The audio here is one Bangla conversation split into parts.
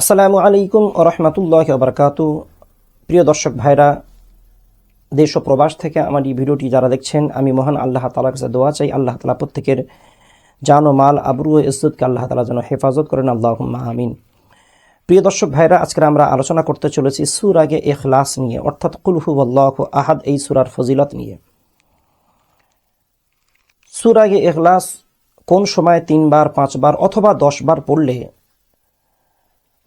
আসসালামু আলাইকুম রহমতুল্লাহ বারকাত। প্রিয় দর্শক ভাইরা, দেশ ও প্রবাস থেকে আমার এই ভিডিওটি যারা দেখছেন, আমি মহান আল্লাহ তালার কাছে দোয়া চাই। আল্লাহ তালা প্রত্যেকের জান ও মাল, আবরু ও ইজ্জতকে আল্লাহ তালা যেন হেফাজত করেন। আল্লাহ আমিন। প্রিয় দর্শক ভাইরা, আজকে আমরা আলোচনা করতে চলেছি সুর আগে এখলাস নিয়ে, অর্থাৎ কুলহু আল্লাহ আহাদ, এই সুরার ফজিলত নিয়ে। সুর আগে এখলাস কোন সময় তিনবার, পাঁচবার অথবা দশবার পড়লে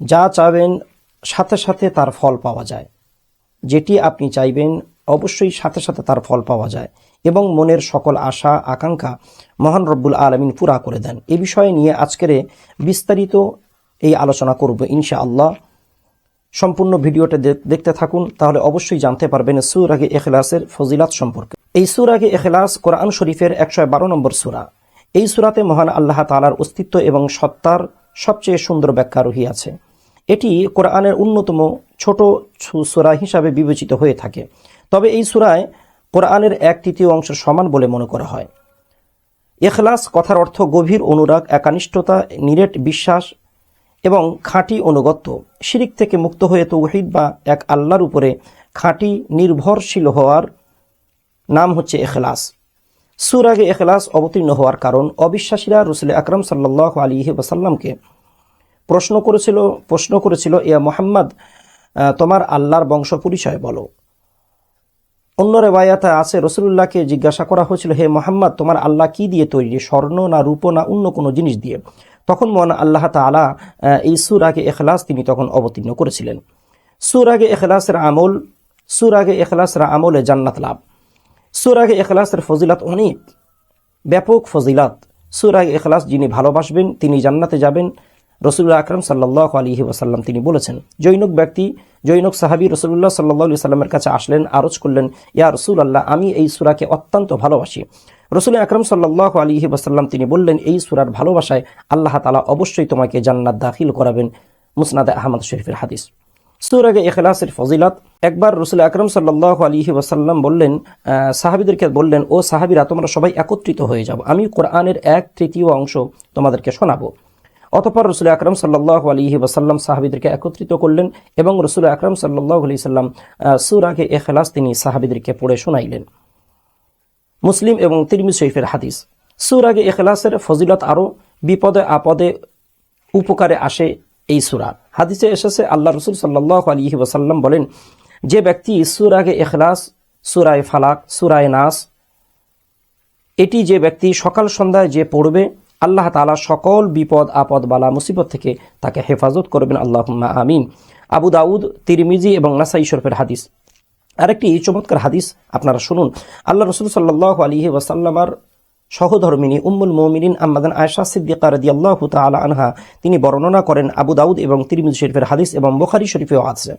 যা চাবেন, সাথে সাথে তার ফল পাওয়া যায়। যেটি আপনি চাইবেন, অবশ্যই সাথে সাথে তার ফল পাওয়া যায় এবং মনের সকল আশা, আকাঙ্ক্ষা মহান রব্বুল আলমিন পুরা করে দেন। এ বিষয়ে নিয়ে আজকের বিস্তারিত এই আলোচনা করব ইনশা আল্লাহ সম্পূর্ণ ভিডিওটা দেখতে থাকুন, তাহলে অবশ্যই জানতে পারবেন সুর আগে এখলাসের ফজিলাত সম্পর্কে। এই সুর আগে এখলাস কোরআন শরীফের একশো বারো নম্বর সুরা। এই সুরাতে মহান আল্লাহ তালার অস্তিত্ব এবং সত্তার সবচেয়ে সুন্দর ব্যাখ্যা রহিয়াছে। এটি কোরআনের অন্যতম ছোট সূরা হিসাবে বিবেচিত হয়ে থাকে। তবে এই সুরায় কোরআনের এক তৃতীয় অংশ সমান বলে মনে করা হয়। এখলাস কথার অর্থ গভীর অনুরাগ, একানিষ্ঠতা, নিরেট বিশ্বাস এবং খাঁটি অনুগত্য শিরিক থেকে মুক্ত হয়ে তো তৌহিদ বা এক আল্লাহর উপরে খাঁটি, নির্ভরশীল হওয়ার নাম হচ্ছে এখলাস সুর আগে এখলাস অবতীর্ণ হওয়ার কারণ অবিশ্বাসীরা রসুল আকরম সাল্লাহ আলী ওসাল্লামকে প্রশ্ন করেছিল প্রশ্ন করেছিল, ইয়া মোহাম্মদ তোমার আল্লাহর বংশ পরিচয় বলো। অন্য রেবায়াতে আছে রসুল্লাহকে জিজ্ঞাসা করা হয়েছিল, হে মোহাম্মদ, তোমার আল্লাহ কি দিয়ে তৈরি? স্বর্ণ না রূপ না অন্য কোনো জিনিস দিয়ে? তখন মহান আল্লাহ তালা এই সুর আগে এখলাস তিনি তখন অবতীর্ণ করেছিলেন। সুর আগে এখলাসের আমল সুর আগে এখলাসের আমলে জান্নাত লাভ। সুর আগে এখলাসের ফজিলাত অনেক, ব্যাপক ফজিলাত। সুরাগ এখলাস যিনি ভালোবাসবেন, তিনি জান্নাতে যাবেন। রসুল্লাহ আকরম সাল্লাহ আলহি ওয়াসাল্লাম তিনি বলেছেন, জৈনক ব্যক্তি, জৈনক সাহাবি রসুল্লাহ সাল্লাহ সাল্লামের কাছে আসলেন, আরজ করলেন, ইয়া রসুল আল্লাহ আমি এই সুরাকে অত্যন্ত ভালোবাসি। রসুল আকরম সাল্লাহ আলহি ওয়াসাল্লাম তিনি বললেন, এই সুরার ভালোবাসায় আল্লাহ তালা অবশ্যই তোমাকে জান্নাত দাখিল করাবেন। মুসনাদে আহমদ শরীফের হাদিস। সুরাগে এখলাসের ফজিলাত, একবার রসুল আকরম সাল্লাহ আলিহি ওয়াসাল্লাম বললেন সাহাবিদেরকে বললেন, ও সাহাবিরা, তোমরা সবাই একত্রিত হয়ে যাও, আমি কোরআনের এক তৃতীয় অংশ তোমাদেরকে শোনাবো। অতপর রসুল আকরম সাল্লাহ আলিহি ওয়াসাল্লাম সাহাবিদেরকে একত্রিত করলেন এবং রসুল আকরম সাল্লাহ আলি সাল্লাম সুরাগে এখলাস তিনি সাহাবিদেরকে পড়ে শোনাইলেন। মুসলিম এবং তিরমি শরীফের হাদিস সুরাগে এখলাসের ফজিলত আরও বিপদে আপদে উপকারে আসে এই সুরা। হাদিসে এসেছে, আল্লাহ রসুল সাল্লাহ আলী ওসাল্লাম বলেন, যে ব্যক্তি সুরাগে এখলাস, সুরায় ফালাক, সুরায় নাস, এটি যে ব্যক্তি সকাল সন্ধ্যায় যে পড়বে আল্লাহ তালা সকল বিপদ, আপদ, বালা, মুসিবত থেকে তাকে হেফাজত করবেন। আল্লাহ আমিন। আবু দাউদ, তিরমিজি এবং নাসাই শরফের হাদিস। আরেকটি চমৎকার হাদিস আপনারা শুনুন। আল্লাহ রসুল সাল্লাহ আলী ওয়াসাল্লামার সহধর্মিনী উম্মুল মমিনিন আম্মাদান আয়সা সিদ্দিকা রাদিয়াল্লাহু তাআলা আনহা, তিনি বর্ণনা করেন আবু দাউদ এবং তিরমিজি শরীফের হাদিস এবং বোখারি শরীফেও আছে।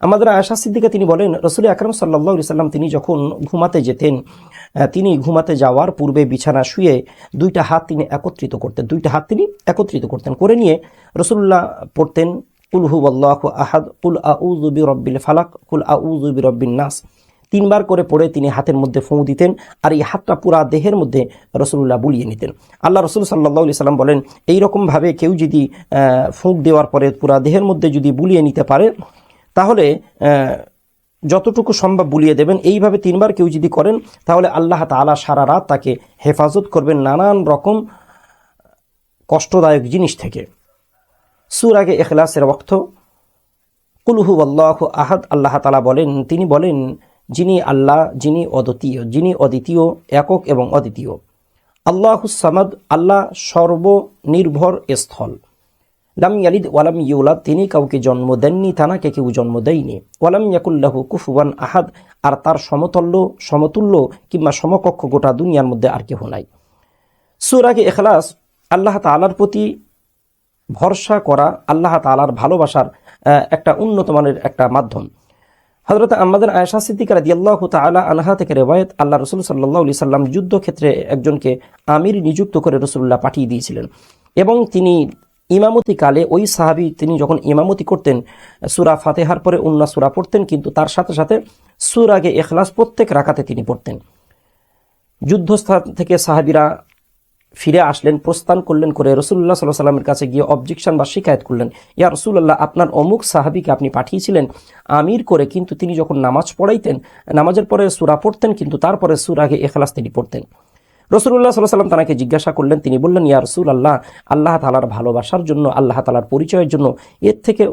আমাদের আয়সা সিদ্দিকা তিনি বলেন, রসুল আকরম সাল্লাহ সাল্লাম তিনি যখন ঘুমাতে যেতেন তিনি ঘুমাতে যাওয়ার পূর্বে বিছানা শুয়ে দুইটা হাত তিনি একত্রিত করতেন, দুইটা হাত তিনি একত্রিত করতেন। করে নিয়ে রসুল্লাহ পড়তেন, কুল হু আল্লাহ আহাদ, কুল আউজুবি রব্বিল ফালাক, কুল আউজুবি রব্বিন নাস। তিনবার করে পড়ে তিনি হাতের মধ্যে ফুঁ দিতেন আর এই হাতটা পুরা দেহের মধ্যে রসুল্লাহ বুলিয়ে নিতেন। আল্লাহ রসুল সাল্লাহ সাল্লাম বলেন এই রকমভাবে কেউ যদি ফুঁক দেওয়ার পরে পুরা দেহের মধ্যে যদি বুলিয়ে নিতে পারে তাহলে যতটুকু সম্ভব বুলিয়ে দেবেন। এইভাবে তিনবার কেউ যদি করেন, তাহলে আল্লাহ তাআলা সারা রাত তাকে হেফাজত করবেন নানান রকম কষ্টদায়ক জিনিস থেকে। সুর আগে এখলাসের অর্থ কুলহু আল্লাহ আহাদ, আল্লাহ তালা বলেন, তিনি বলেন, যিনি আল্লাহ, যিনি অদ্বিতীয় যিনি অদ্বিতীয়, একক এবং অদ্বিতীয়। আল্লাহ সামাদ, আল্লাহ সর্বনির্ভর স্থল। লাম ইয়ালিদ ওয়ালাম ইউলাদ, তিনি কাউকে জন্ম দেননি তানাকে কেউ জন্ম দেয়নি। ওয়ালাম ইয়াকুল্লাহু কুফুয়ান আহাদ, আর তার সমতল্য, সমতুল্য কিংবা সমকক্ষ গোটা দুনিয়ার মধ্যে আর কেহ নাই। সুরাগে এখলাস আল্লাহ তালার প্রতি ভরসা করা, আল্লাহ তালার ভালোবাসার একটা উন্নত মানের একটা মাধ্যম। হজরত আমাদের আয়সা সিদ্দিকা রাদিয়াল্লাহু তাআলা আনহা থেকে রেওয়ায়ত, আল্লাহ রসুল সাল্লাহ আলি সাল্লাম যুদ্ধক্ষেত্রে একজনকে আমির নিযুক্ত করে রসুল্লাহ পাঠিয়ে দিয়েছিলেন। এবং তিনি ইমামতি কালে ওই সাহাবি তিনি যখন ইমামতি করতেন, সুরা ফাতেহার পরে অন্য সুরা পড়তেন, কিন্তু তার সাথে সাথে সুর আগে এখলাস প্রত্যেক রাখাতে তিনি পড়তেন। যুদ্ধস্থান থেকে সাহাবিরা ফিরে আসলেন, প্রস্থান করলেন করে রসুল্লাহ সাল্লাহ সাল্লামের কাছে গিয়ে অবজেকশন বা শিকায়ত করলেন। ইয়া রসুল্লাহ আপনার অমুক সাহাবিকে আপনি পাঠিয়েছিলেন আমির করে, কিন্তু তিনি যখন নামাজ পড়াইতেন, নামাজের পরে সুরা পড়তেন, কিন্তু তারপরে সুরাগে এখলাস তিনি পড়তেন। রসুল্লাহ সাল্লাহ সাল্লাম তাকে জিজ্ঞাসা করলেন, তিনি বললেন, ইয়া রসুল আল্লাহ আল্লাহ তালার ভালোবাসার জন্য, আল্লাহ তালার পরিচয়ের জন্য এর থেকে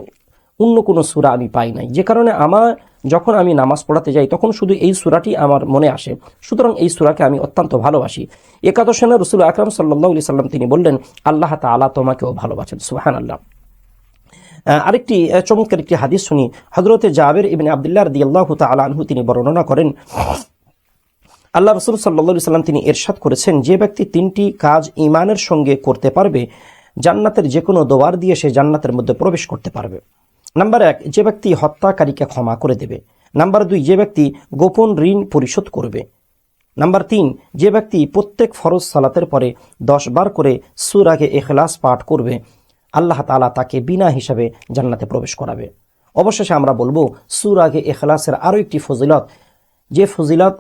অন্য কোনো সুরা আমি পাই নাই। যে কারণে আমার যখন আমি নামাজ পড়াতে যাই, তখন শুধু এই সুরাটি আমার মনে আসে। সুতরাং এই সুরাকে আমি অত্যন্ত ভালোবাসি। একাদশ সেনা রসুল আকরাম সাল্লাহ সাল্লাম তিনি বললেন, আল্লাহ তালা তোমাকেও ভালোবাসেন। সুহান আল্লাহ আরেকটি চমৎকার একটি হাদিস শুনি। হজরতে জাবের ইবিন আবদুল্লাহ রদি আল্লাহ তালা আনহু তিনি বর্ণনা করেন আল্লাহ রসুল সাল্লা সাল্লাম তিনি এরশাদ করেছেন, যে ব্যক্তি তিনটি কাজ ইমানের সঙ্গে করতে পারবে, জান্নাতের যে কোনো দোয়ার দিয়ে সে জান্নাতের মধ্যে প্রবেশ করতে পারবে। নাম্বার এক, যে ব্যক্তি হত্যাকারীকে ক্ষমা করে দেবে। নাম্বার দুই, যে ব্যক্তি গোপন ঋণ পরিশোধ করবে। নাম্বার তিন, যে ব্যক্তি প্রত্যেক ফরজ সালাতের পরে দশ বার করে সুর আগে এখলাস পাঠ করবে, আল্লাহ তালা তাকে বিনা হিসাবে জান্নাতে প্রবেশ করাবে। অবশেষে আমরা বলব সুর আগে এখলাসের আরও একটি ফজিলত, যে ফজিলত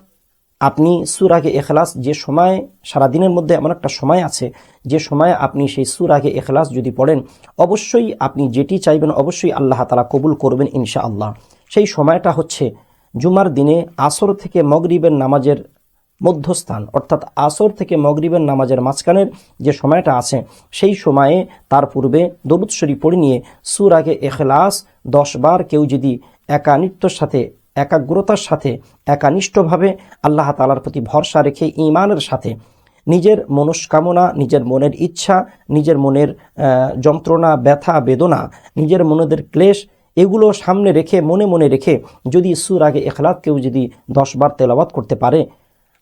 আপনি সুর আগে এখলাস যে সময়, সারাদিনের মধ্যে এমন একটা সময় আছে, যে সময় আপনি সেই সুর আগে এখলাস যদি পড়েন, অবশ্যই আপনি যেটি চাইবেন অবশ্যই আল্লাহ তালা কবুল করবেন ইনশা আল্লাহ সেই সময়টা হচ্ছে জুমার দিনে আসর থেকে মগরিবের নামাজের মধ্যস্থান, অর্থাৎ আসর থেকে মগরিবের নামাজের মাঝখানের যে সময়টা আছে, সেই সময়ে তার পূর্বে দরুদ পড়ে নিয়ে সুর আগে এখলাস দশ বার কেউ যদি একানিত্যর সাথে একাগ্রতার সাথে, একানিষ্ঠভাবে আল্লাহ তালার প্রতি ভরসা রেখে ইমানের সাথে নিজের মনস্কামনা, নিজের মনের ইচ্ছা, নিজের মনের যন্ত্রণা, ব্যথা, বেদনা, নিজের মনেদের ক্লেশ এগুলো সামনে রেখে, মনে মনে রেখে যদি সুর আগে এখলাত কেউ যদি দশবার তেলাওয়াত করতে পারে,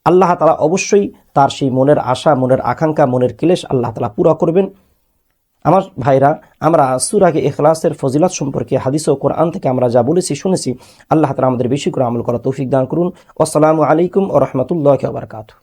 আল্লাহ তালা অবশ্যই তার সেই মনের আশা, মনের আকাঙ্ক্ষা, মনের ক্লেশ আল্লাহ তালা পুরা করবেন। আমার ভাইরা, আমরা সুরাগে এখলাসের ফজিলাত সম্পর্কে হাদিস ও কোরআন থেকে আমরা যা বলেছি, শুনেছি, আল্লাহ তালা আমাদের বেশি করে আমল করা তৌফিক দান করুন। আসসালামু আলাইকুম ও রহমতুল্লাহ বারকাতু